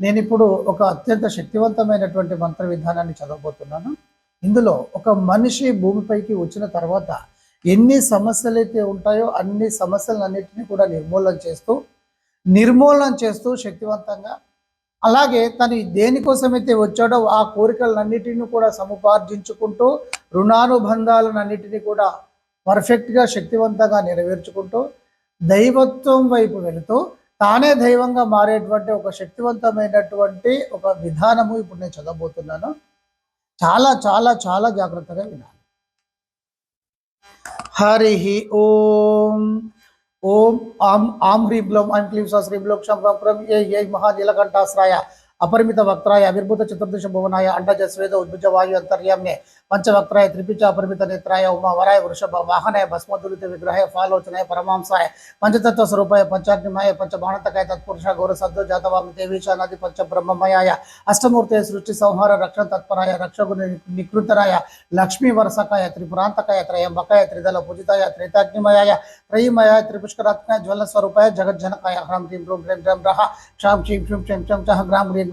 నేను ఇప్పుడు ఒక అత్యంత శక్తివంతమైనటువంటి మంత్ర విధానాన్ని చదవబోతున్నాను. ఇందులో ఒక మనిషి భూమిపైకి వచ్చిన తర్వాత ఎన్ని సమస్యలు అయితే ఉంటాయో అన్ని సమస్యలన్నింటినీ కూడా నిర్మూలన చేస్తూ నిర్మూలన చేస్తూ శక్తివంతంగా అలాగే తను దేనికోసమైతే వచ్చాడో ఆ కోరికలన్నిటిని కూడా సముపార్జించుకుంటూ రుణానుబంధాలన్నిటినీ కూడా పర్ఫెక్ట్గా శక్తివంతంగా నెరవేర్చుకుంటూ దైవత్వం వైపు వెళుతూ తానే దైవంగా మారేటువంటి ఒక శక్తివంతమైనటువంటి ఒక విధానము ఇప్పుడు నేను చదవబోతున్నాను. చాలా చాలా చాలా జాగ్రత్తగా వినాలి. హరి ఓం. ఓం ఆం ఆం హ్రీం బ్లోం ఐం క్లీం సా శ్రీం ఏ ఏ మహానీలకంఠాశ్రాయ अपरमित वक्त अविर्भूत चतुर्दश भुवनाय अंडज स्वेद उद्भुज वायु अंतर्यामे पंचवक् त्रिपिच अपरमित नेत्राय उमा वराय वृषभ वाहन भस्मदुरी विग्रह फालोचन परमांसाय पंचतत्व स्वरूप पंचाग्निमय पंचभाणतकाय तत्पुरुष घोर सद्दो जातवाम देवीशानादि पंच ब्रह्ममय अष्टमूर्त सृष्टि संहार रक्षण तत्पराय रक्ष निकृतराय लक्ष्मी वर्षकाय त्रिपुरांतकाय त्रयंबकाय त्रिदल पूजिताय त्रेताग्निमय त्रयीमय त्रिपुष्करात्मक ज्वल स्वरूपय जगज्जनकाय ह्रम ह्रीं ह्रूं ह्रीं ह्रह क्षा क्षीं ग्राम ग्रीं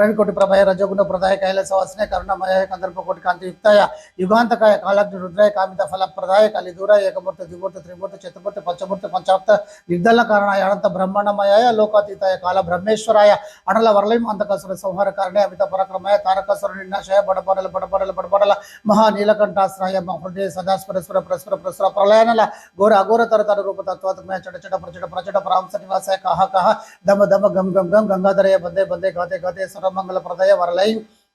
రవికోటి ప్రభయ రజగుణ ప్రదాయ కైలాసవాసనే కరుణమయ కందర్పకోటి కాంతి యుక్తాయ యుగాంతకాయ కాలగ్ని రుద్రాయ కామిత ఫల ప్రదాయ కలిదూర ఏకమూర్తి ద్విమూర్తి త్రిమూర్తి చతుర్మూర్తి పంచమూర్తి పంచాప్త నిర్దల కారణాయ అనంత బ్రహ్మాండమయాయ లోకాతీతాయ కాల బ్రహ్మేశ్వరాయ అడల వరలయం అంతకాసుర సంహార కారణే అమిత పరాక్రమయ తారకాసుర నిన్నాశయ బడబడల బడబడల బడబడల మహా నీలకంఠాశ్రాయ మహృదయ సదాస్పరస్వర ప్రస్వర ప్రస్వర ప్రళయనల ఘోర అఘోర తర తర రూప తత్వాత్మయ చట చట ప్రచట ప్రచట పరాంస నివాసాయ కహ కహ దమ దమ గం గం గం గంగాధరయ బందే బందే గాతే గాతే సర கமங்கல பிரதய வரலை.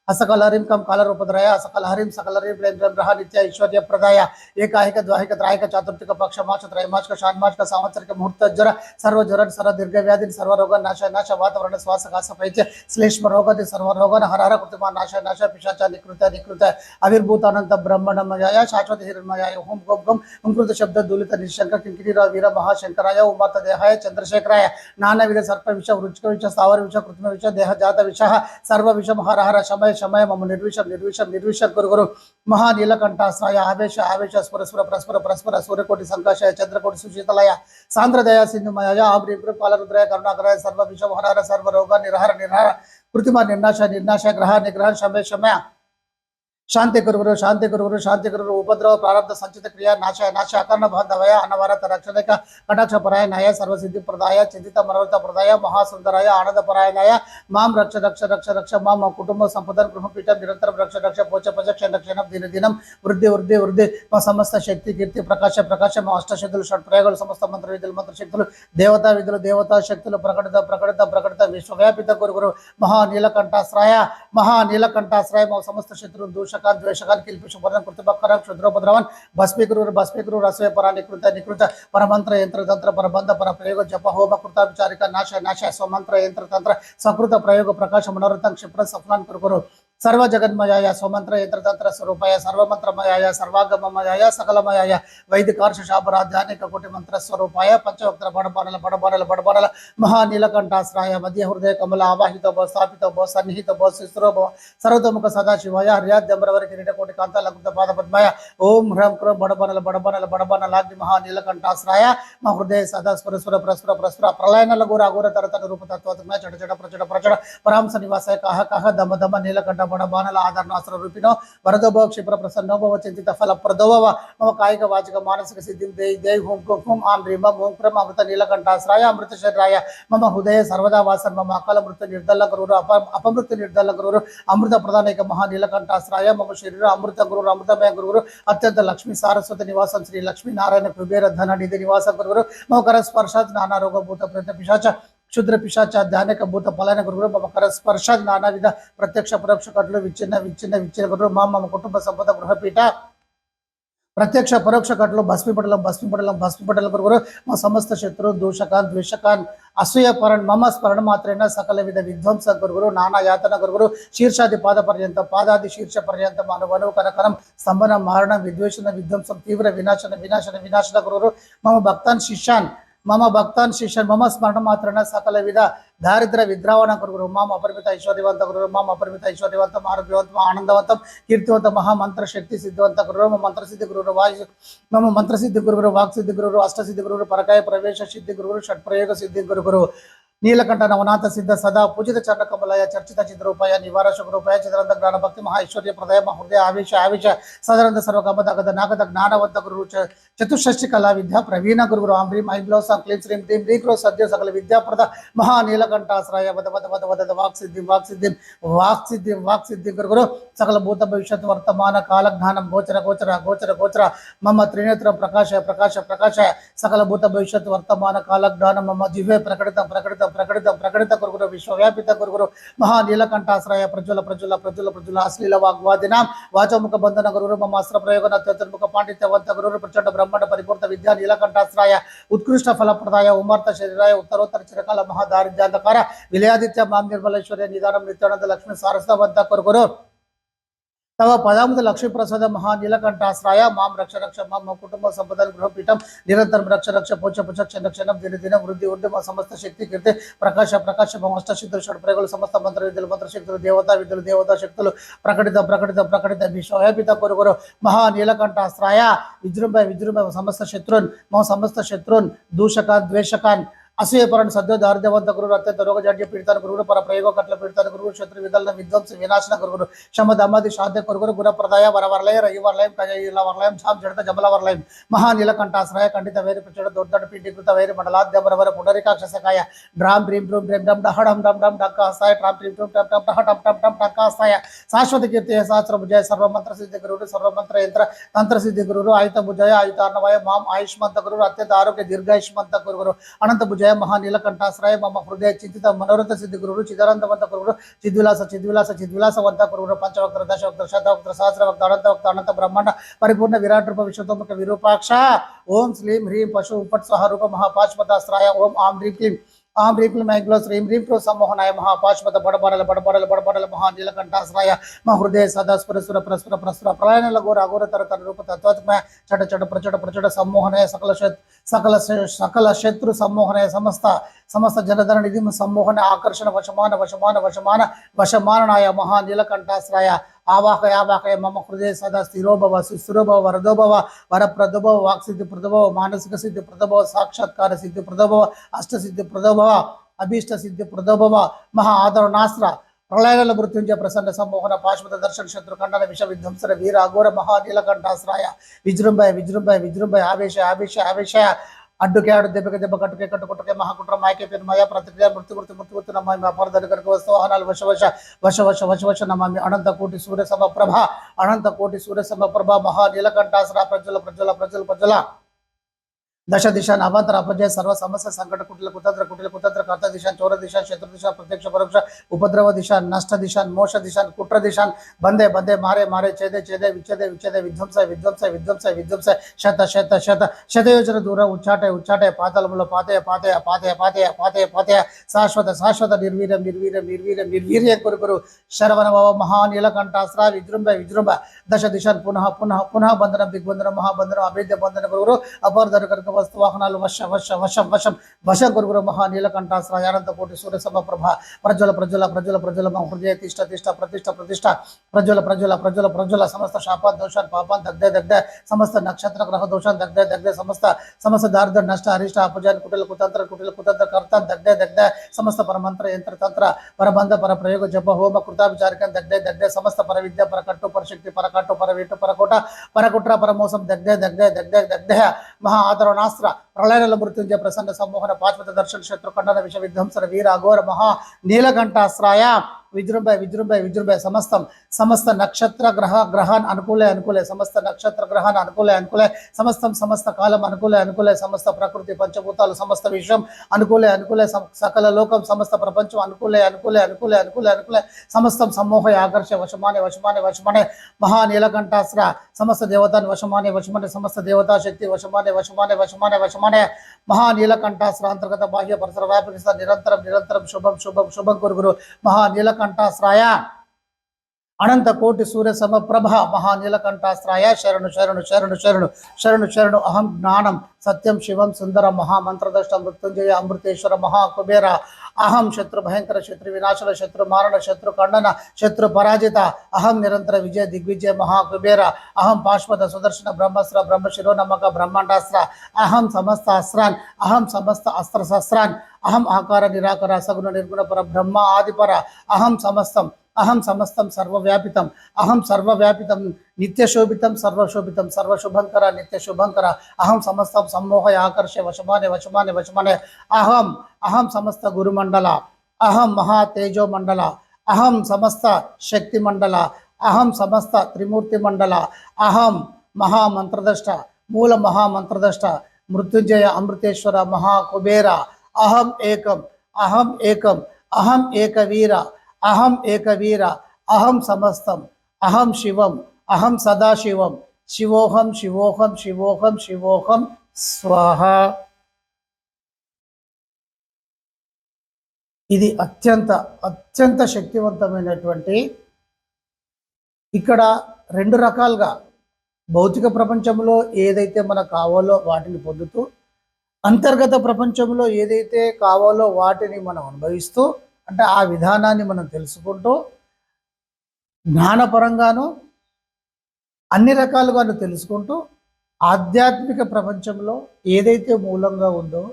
అసకలహరిం కం కాలరూపధరాయ అసకలహరిం సకలహరిం ప్రేమ ప్రేమ గ్రహ నిత్య ఐశ్వర్య ప్రదాయ ఏకాహిక ద్వాహిక త్రాహిక చాతుర్థిక పక్ష మాస త్రైమాసిక షాన్మాసిక సాంవత్సరిక ముహూర్త జ్వర సర్వ జ్వర సర్వ దీర్ఘ వ్యాధి సర్వ రోగ నాశ నాశ వాతావరణ శ్వాస కాస పైత్య శ్లేష్మ రోగతి సర్వ రోగ హరహర కృతిమా నాశ నాశ పిశాచ నికృత నికృత ఆవిర్భూత అనంత బ్రహ్మణమయాయ శాశ్వత హిరణ్మయాయ ఓం గోం గం ఓంకృత శబ్ద దులిత నిశంక కింకిరీర వీర మహాశంకరాయ ఉమాత దేహాయ చంద్రశేఖరాయ నాన విధ సర్ప విష వృచ్చిక విష స్థావర విష కృత్రిమ విష దేహ జాత విష సర్వ విషం హర హర శమయ శమయ మమ్మ నిర్విషం నిర్విషం నిర్విషం గురు గురు మహానీలకంఠాశ్రాయ ఆవేశ ఆవేశ స్వరస్వర పరస్పర పరస్పర సూర్యకోటి సంకాశయ చంద్రకోటి సుశీతలయ సాంద్రదయ సింధుమయ ఆబ్రి పాలరుద్రయ కరుణాగ్రయ సర్వ విషం సర్వ రోగ నిర్హర నిర్హర కృతిమ నిర్నాశ నిర్నాశ గ్రహ నిగ్రహ శమయ శమయ శాంతి గురువురు శాంతి గురువురు శాంతి గురువురు ఉపద్రవ ప్రారంభ సంచిత క్రియ నాశ నాశ అకర్ణ బాంధవయ అన్నవరత రక్షణక కటాక్ష పరాయణాయ సర్వసిద్ధి ప్రదాయ చిందిత మరవత ప్రదాయ మహాసుందరాయ ఆనంద పరాయణాయ మాం రక్ష రక్ష రక్ష రక్ష మా మా కుటుంబ సంపద గృహపీఠ నిరంతరం రక్ష రక్ష పోచ పచ క్షణ దిన దినం వృద్ధి వృద్ధి వృద్ధి మా సమస్త శక్తి కీర్తి ప్రకాశ ప్రకాశ మా అష్టశక్తులు షట్ ప్రయోగాలు సమస్త మంత్ర విధులు మంత్ర శక్తులు దేవతా విధులు దేవతా శక్తులు ప్రకటిత ప్రకటిత ప్రకటిత విశ్వవ్యాపిత గురుగురు మహా నీలకంఠాశ్రాయ మహా నీలకంఠాశ్రయ మా సమస్త శత్రువులు దోషకాన్ ద్వేషకాన్ కిల్పి శుభ్రం కృతపక్కరం క్షుద్రోపద్రవన్ భస్మీకురు భస్మీకురు రసవే పరా నికృత నికృత పరమంత్ర యంత్రతంత్ర పరబంధ పర ప్రయోగ జప హోమ కృతాచారిక నాశ నాశ స్వమంత్ర యంత్రతంత్ర సకృత ప్రయోగ ప్రకాశ మనోరథం క్షిప్ర సఫలాన్ కురుకురు. సర్వ జగన్మయాయ స్వమంత్ర యంత్రతంత్ర స్వరూపాయ సర్వమంత్రమయాయ సర్వాగమమయాయ సకలమయాయ వైదికార్ష శాపరాధ్యానిక కోటి మంత్ర స్వరూపాయ పంచవక్ర బడబానల బడబానల బడబానల మహానీలకంఠాశ్రాయ మధ్య హృదయ కమల ఆవాహిత భవ స్థాపిత భవ సన్నిహిత భవ శిశురో భవ సర్వతోముఖ సదాశివాయ హర్యాద్యంబరవరి కిరీట కోటి కాంత లకుత పాద పద్మాయ ఓం హ్రం క్రోం బడబానల బడబానల బడబానలాగ్ని మహానీలకంఠాశ్రాయ మా హృదయ సదా స్వర స్వర ప్రస్వర ప్రస్వర ప్రళయనల గోర అఘోర తరతర రూప తత్వత్మయ చట చట ప్రచట ప్రచట పరాంస నివాసాయ కహ కహ దమ దమ నీలకంఠ బడ ಬಾನಲ ಆಧಾರನಾಸ್ತ್ರ ರೂಪಿನೋ, ವರದಭವ ಕ್ಷಿಪ್ರ ಪ್ರಸನ್ನೋ ಭವ ಚಿಂತಿತ ಫಲ ಪ್ರದೋಭವ, ಮಮ ಕಾಯಿಕ ವಾಚಕ ಮಾನಸಿಕ ಸಿದ್ಧಿಂ ದೇಯಿ ದೇಯಿ ಹೂಂ ಕುಂ ಕುಂ ಆಂ ಮಮ ಓಂ ಕ್ರಮ ಅಮೃತ ನೀಲಕಂಠಾಸ್ರಾಯ ಅಮೃತ ಶರೀರಾಯ ಮಮ ಹೃದಯ ಸರ್ವದಾ ವಾಸನ್, ಮಮ ಅಕಾಲ ಮೃತ ನಿರ್ದಲ ಗುರುರು, ಅಪ ಅಪಮೃತ ನಿರ್ದಲ ಗುರುರು, ಅಮೃತ ಪ್ರಧಾನೈಕ ಮಹಾ ನೀಲಕಂಠಾಸ್ರಾಯ ಮಮ ಶರೀರ ಅಮೃತ ಗುರುರು, ಅಮೃತಮಯ ಗುರುರು, ಅತ್ಯಂತ ಲಕ್ಷ್ಮೀ ಸಾರಸ್ವತ ನಿವಾಸ ಶ್ರೀ ಲಕ್ಷ್ಮೀ ನಾರಾಯಣ ಕುಬೇರ ಧನ ನಿಧಿ ನಿವಾಸ ಗುರುರು ಮಮ ಕರ ಸ್ಪರ್ಶಾತ್ ನಾನಾ ರೋಗ ಭೂತ ಪ್ರತಿ ಪಿಶಾಚ ధాన్యక భూత ఫలైన గురుగురు మమ కర స్పర్శ నానా విధ ప్రత్యక్ష పరోక్ష కట్లు విచ్ఛిన్న విచ్ఛిన్న విచ్ఛిన్న గురు మా మమ కుటుంబ సంపద గృహపీఠ. ప్రత్యక్ష పరోక్ష కట్లు భస్మీపటలం భస్మీపటలం భస్మీపటలం గురుగురు మా సమస్త శత్రు దూషకాన్ ద్వేషకాన్ అసూయపరణ్ మమ స్మరణ మాత్రేన సకల విధ విధ్వంస గురుగురు నానా యాతన గురుగురు శీర్షాది పాద పర్యంతం పాదాది శీర్ష పర్యంతం అనువను కనకనం స్తంభనం మారణం విద్వేషణ విధ్వంసం తీవ్ర వినాశన వినాశన వినాశన గురుగురు మమ భక్తాన్ శిష్యాన్. మమ భక్తాన్ శిష్యాన్ మమ స్మరణ మాత్రేన సకల విధ దారిద్ర విద్రావణ గురుగురు మామ అపరిమిత ఐశ్వర్యవంత గురువు మామ అపరిమిత ఐశ్వర్యవంతం ఆరోగ్యవంతం ఆనందవంతం కీర్తివంత మహామంత్ర శక్తి సిద్ధివంత గురువు మమ మంత్రసిద్ధి గురువు వాయు మమ మంత్రసిద్ధి గురువురు వాక్సిద్ధి గురువు అష్టసిద్ధి గురువు పరకాయ ప్రవేశ సిద్ధి గురువు షట్ప్రయోగ సిద్ధి గురుగురు నీలకంఠ నవనాథ సిద్ధ సదా పూజిత చరణ కమలయ చర్చిత చిద్రూపాయ నివార శుక్రూపాయ చిద్రంత జ్ఞాన భక్తి మహా ఐశ్వర్య ప్రదయ హృదయ ఆవేశ ఆవేశ సదరంత సర్వకమద గద నాగద జ్ఞానవంత గురు చ- చతుషష్టి కళా విద్య ప్రవీణ గురు ఆం హ్రీం ఐం గ్లౌ సం క్లీం శ్రీం హ్రీం హ్రీ క్రో సద్య సకల విద్యాప్రద మహా నీలకంఠాశ్రయ వద వద వద వద వాక్ సిద్ధి వాక్ సిద్ధి వాక్ సిద్ధి వాక్ సిద్ధి గురు సకల భూత భవిష్యత్ వర్తమాన కాల జ్ఞానం గోచర గోచర గోచర గోచర మమ త్రినేత్ర ప్రకాశ ప్రకాశ ప్రకాశ సకల భూత భవిష్యత్ వర్తమాన కాల జ్ఞానం మమ దివ్య ప్రకటిత ప్రకటిత కొరకుడు విశ్వవ్యాపిత కొరకుడు మహా నీలకంఠాశ్రయ ప్రజ్వల ప్రజ్వల ప్రజ్వల ప్రజ్వల అశ్లీల వాగ్వాదిన వాచముఖ బంధన గురురు మమ అస్త్ర ప్రయోగన అత్యతుర్ముఖ పాండిత్యవంత గురురు ప్రచండ బ్రహ్మాండ పరిపూర్ణ విద్యా నీలకంఠాశ్రయ ఉత్కృష్ట ఫలప్రదాయ ఉమార్త శరీరాయ ఉత్తరోత్తర చిరకాల మహాదారిద్ర్యాంధకార విలయాదిత్య మాం నిర్మలేశ్వర్య నిదానం నిత్యానంద లక్ష్మి సారస్వత కొరకురు తవ పదాముద లక్ష్మీప్రసాద మహా నీలకంఠాశ్రాయ మాం రక్ష రక్ష మాం మా కుటుంబ సంపదలు గృహపీఠం నిరంతరం రక్ష రక్ష పోచ పుచ క్షణ క్షణం దిన దిన వృద్ధి వృద్ధి మా సమస్త శక్తి కీర్తి ప్రకాశ ప్రకాశ మా అష్ట షడ్ ప్రయోగులు సమస్త మంత్ర విద్యులు మంత్ర శక్తులు దేవతా విద్యులు దేవతా శక్తులు ప్రకటిత ప్రకటిత ప్రకటిత విశ్వవ్యాపిత కొరుగురు మహా నీలకంఠాశ్రాయ విజృంభ విజృంభ సమస్త శత్రున్ మా సమస్త శత్రున్ దూషకాన్ ద్వేషకాన్ असूयपरण सद्व दारद्यवंत गुरु रक्त रोग जड्य पीड़ता गुरु पर प्रयोग कटल पीड़ता गुरु शत्रु विदल विध्वंस विनाशन गुरु शम दमदि शाद्य गुरु गुर प्रदाय वर वरलय रई वरलय कजयील वरलय शाम जड़ जबल वरलय महानील खंडित वेर पिछड़ दुर्द पीडीकृत वेर मंडला दबर ड्राम ड्रीम ड्रूम ड्रीम डम डह डम डम डम डक हस्ताय ड्राम ड्रीम ड्रूम डम डम डम डम डम डक हस्ताय शाश्वत कीर्ति सहस्र भुजय सर्व मंत्र सिद्धि गुरु सर्व यंत्र तंत्र सिद्धि गुरु आयुत भुजय आयुत अर्णवय माम आयुष्मंत गुरु अत्यंत आरोग्य दीर्घायुष्मंत गुरु अनंत भुजय జయ అనంత భుజయ మహానీలకంఠాశ్రయ మమ హృదయ చింతిత మనోరథ సిద్ధి గురువు చిదానందవంత గురువు చిద్విలాస చిద్విలాస చిద్విలాసవంత గురువు పంచవక్త దశవక్త శతవక్త సహస్రవక్త అనంతవక్త అనంత బ్రహ్మాండ పరిపూర్ణ విరాట్ రూప విశ్వతోముఖ విరూపాక్ష. ఓం శ్లీం హ్రీం పశు ఉపట్ సహ రూప మహాపాశుపతాశ్రాయ. ఓం ఆం హ్రీం క్లీం. ఆం హ్రీం క్లీం శ్రీం రీం ప్రో సమ్మోహనాయ మహా మహాపాశుపత బడబడల బడబడల బడబడల మహా మహానీలకంఠాశ్రాయ మా హృదయ సదా స్ఫురస్ఫుర ప్రస్ఫుర ప్రస్ఫుర ప్రళయనల ఘోర అఘోర తర తర రూప తత్వత్మయ చట చట ప్రచట ప్రచట సమ్మోహనయ సకల సకల సకల శత్రు సమ్మోహనయ సమస్త సమస్త జనధర నిధి సమ్మోహన ఆకర్షణ వశమాన వశమాన వశమాన వశమాననాయ మహా నీలకంఠాశ్రాయ ఆవాహయ ఆవాహయ మమ హృదయ సదా స్థిరోభవ సుస్థిరోభవ వరదోభవ వరప్రదభవ వాక్సిద్ధి ప్రదభవ మానసిక సిద్ధి ప్రదభవ సాక్షాత్కార సిద్ధి ప్రదభవ అష్టసిద్ధి ప్రదభవ అభీష్ట సిద్ధి ప్రదభవ మహా ఆదరణాస్త్ర ప్రళయాల మృత్యుంజయ ప్రసన్న సమ్మోహన పాశ్వత దర్శన శత్రు ఖండన విష విధ్వంసర వీర అఘోర మహా నీలకంఠాశ్రాయ విజృంభయ విజృంభయ విజృంభయ ఆవేశ ఆవేశ ఆవేశ అడ్డుకే అడ్డు దెబ్బకి దెబ్బ కట్టుకే కట్టు కొట్టుకే మహాకుట్ర మాయకే పేరు మాయ ప్రతిక్రియ మృత్యు మృత్యు మృత్యు మృత్యు నమ్మాయి మా పరద దగ్గరకు వస్తూ వాహనాలు వశ వశ వశ వశ వశ వశ నమామి అనంత కోటి సూర్య సమ ప్రభ అనంత కోటి సూర్య సమ ప్రభ మహా నీలకంఠాసుర ప్రజ్వల ప్రజ్వల ప్రజ్వల ప్రజ్వల దశ దిశ నవాంతర అపజయ సర్వ సమస్య సంకట కుటిల కుతంత్ర కుటిల కుతంత్ర కర్త దిశ చౌర దిశ శత్రు దిశ ప్రత్యక్ష పరోక్ష ఉపద్రవ దిశ నష్ట దిశాన్ మోష దిశాన్ కుట్ర దిశాన్ బందే బందే మారే మారే చేదే చేదే విచ్చేదే విచ్చేదే విధ్వంస విధ్వంస విధ్వంస విధ్వంస శత శత శత శతయోజన దూర ఉచ్చాటే ఉచ్చాటే పాతలములో పాతయ పాతయ పాతయ పాతయ పాతయ పాతయ శాశ్వత శాశ్వత నిర్వీర్యం నిర్వీర్యం నిర్వీర్యం నిర్వీర్యం కురుకురు శరవణ భవ మహానీలకంఠాస్త్ర విజృంభ విజృంభ దశ దిశాన్ పునః పునః పునః బంధనం దిగ్బంధనం మహాబంధనం అభేద్య బంధన గురువురు అపర్ధన కనుక వస్తు వాహనాలు వశ వశ వశం వశం వశ గురుగురు మహా నీలకంఠాశ్రయ అనంత కోటి సూర్య ప్రభ ప్రజ్వల ప్రజ్వల ప్రజ్వల ప్రజ్వల మా హృదయ తిష్ట తిష్ట ప్రతిష్ట ప్రతిష్ట ప్రజ్వల ప్రజ్వల ప్రజ్వల ప్రజ్వల సమస్త శాప దోషాన్ పాపాన్ దగ్ధ దగ్ధ సమస్త నక్షత్ర గ్రహ దోషాన్ దగ్ధ దగ్ధ సమస్త సమస్త దారిద్ర నష్ట అరిష్ట అపజాన్ కుటిల కుతంత్ర కుటిల కుతంత్ర కర్త దగ్ధ దగ్ధ సమస్త పరమంత్ర యంత్ర తంత్ర పరబంధ పరప్రయోగ జప హోమ కృతాభిచారికం దగ్ధ దగ్ధ సమస్త పర విద్య పర పరశక్తి పరకట్టు పర పరకుట పరకోట పరకుట్ర పరమోసం దగ్ధ దగ్ధ దగ్ధ దగ్ధ మహా బ్రహ్మాస్త్ర ప్రళయనల మృత్యుంజయ ప్రసన్న సమ్మోహన పాశ్వత దర్శన శత్రు ఖండన విష విధ్వంసన వీర అఘోర మహా నీలకంఠాశ్రాయ విజృంభ విజృంభ విజృంభ సమస్తం సమస్త నక్షత్ర గ్రహ గ్రహాన్ అనుకూలే అనుకూలే సమస్త నక్షత్ర గ్రహాన్ అనుకూలే అనుకూలే సమస్తం సమస్త కాలం అనుకూలే అనుకూలే సమస్త ప్రకృతి పంచభూతాలు సమస్త విశ్వం అనుకూలే అనుకూలే సకల లోకం సమస్త ప్రపంచం అనుకూలే అనుకూలే అనుకూలే అనుకూలే అనుకూలే సమస్తం సమ్మోహ ఆకర్ష వశమానే వశమానే వశమానే మహానీలకంఠాస్ర సమస్త దేవతాన్ని వశమానే వశమానే సమస్త దేవతా శక్తి వశమానే వశమానే వశమానే వశమానే మహానీలకంఠాస్ర అంతర్గత బాహ్య పరిసర వ్యాపరిస్త నిరంతరం నిరంతరం శుభం శుభం శుభం గురుగురు మహానీలకంఠాశ్రాయ అనంత కోటి సూర్య సమప్రభ మహానీలకంఠాశ్రాయ శరణు శరణు శరణు శరణు శరణు శరణు అహం జ్ఞానం సత్యం శివం సుందర మహామంత్రదష్ట మృత్యుంజయ అమృతేశ్వర మహాకుబేర అహం శత్రు భయంకర శత్రు వినాశన శత్రు మారణ శత్రు ఖండన శత్రు పరాజిత అహం నిరంతర విజయ దిగ్విజయ మహాకుబేర అహం పాశ్వత సుదర్శన బ్రహ్మస్త్ర బ్రహ్మ శిరోనమ్మక బ్రహ్మాండాస్త్ర అహం సమస్త అస్త్రాన్ అహం సమస్త అస్త్ర శస్త్రాన్ అహం ఆకార నిరాకార సగుణ నిర్గుణ పర బ్రహ్మ ఆదిపర అహం సమస్తం అహం సమస్తం సర్వవ్యాపితం. అహం సర్వవ్యాపితం నిత్యశోభితం సర్వశోభితం సర్వశుభంకర నిత్యశుభంకర. అహం సమస్తం సమ్మోహయ ఆకర్ష వశమానే వశమానే వశమానే. అహం అహం సమస్త గురుమండల. అహం మహా తేజో మండల. అహం సమస్త శక్తి మండల. అహం సమస్త త్రిమూర్తి మండల. అహం మహామంత్రదష్ట మూల మహామంత్రదష్ట మృత్యుంజయ అమృతేశ్వర మహాకుబేర అహం ఏకం. అహం ఏకం. అహం ఏకవీర. అహం ఏకవీర అహం సమస్తం అహం శివం అహం సదాశివం శివోహం శివోహం శివోహం శివోహం స్వాహ. ఇది అత్యంత అత్యంత శక్తివంతమైనటువంటి ఇక్కడ రెండు రకాలుగా భౌతిక ప్రపంచంలో ఏదైతే మనకు కావాలో వాటిని పొందుతూ అంతర్గత ప్రపంచంలో ఏదైతే కావాలో వాటిని మనం అనుభవిస్తూ అంటే ఆ విధానాన్ని మనం తెలుసుకుంటూ జ్ఞానపరంగాను అన్ని రకాలుగాను తెలుసుకుంటూ ఆధ్యాత్మిక ప్రపంచంలో ఏదైతే మూలంగా ఉందో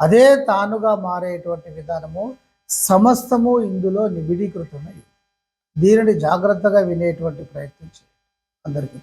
అదే తానుగా మారేటువంటి విధానము సమస్తము ఇందులో నిబిడీకృతమై దీనిని జాగ్రత్తగా వినేటువంటి ప్రయత్నం చేయండి అందరికీ.